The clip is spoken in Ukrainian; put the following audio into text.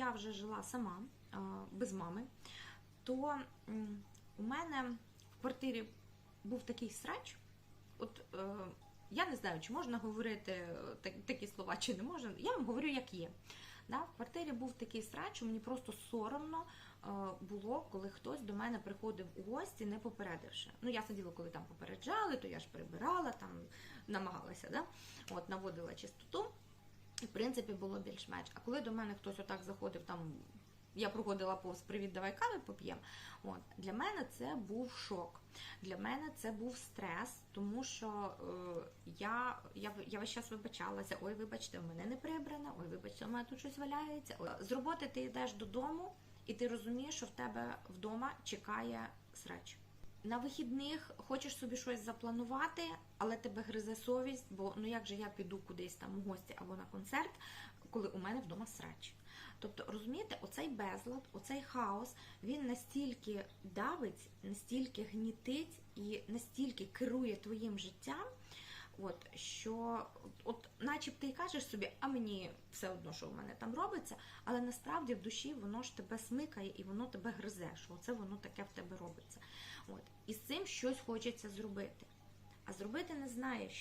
я вже жила сама, без мами, то у мене в квартирі був такий срач. От е, я не знаю, чи можна говорити е, такі слова, чи не можна. Я вам говорю, як є. В квартирі був такий срач, мені просто соромно е, було, коли хтось до мене приходив у гості, не попередивши. Ну, я сиділа, коли там попереджали, то я ж прибирала, там намагалася, да? От, наводила чистоту. В принципі, було більш-менш. А коли до мене хтось отак заходив, там я проходила повз привіт, давай кави поп'ємо. От для мене це був шок. Для мене це був стрес, тому що е, я, я, я весь час вибачалася. Ой, вибачте, у мене не прибрано, ой, вибачте, у мене тут щось валяється. З роботи ти йдеш додому, і ти розумієш, що в тебе вдома чекає срач. На вихідних хочеш собі щось запланувати, але тебе гризе совість, бо ну як же я піду кудись там у гості або на концерт, коли у мене вдома срач. Тобто, розумієте, оцей безлад, оцей хаос, він настільки давить, настільки гнітить і настільки керує твоїм життям, от, що от, начебто і кажеш собі, а мені все одно, що в мене там робиться, але насправді в душі воно ж тебе смикає і воно тебе гризе, що це воно таке в тебе робиться. От. І з цим щось хочеться зробити. А зробити не знаєш,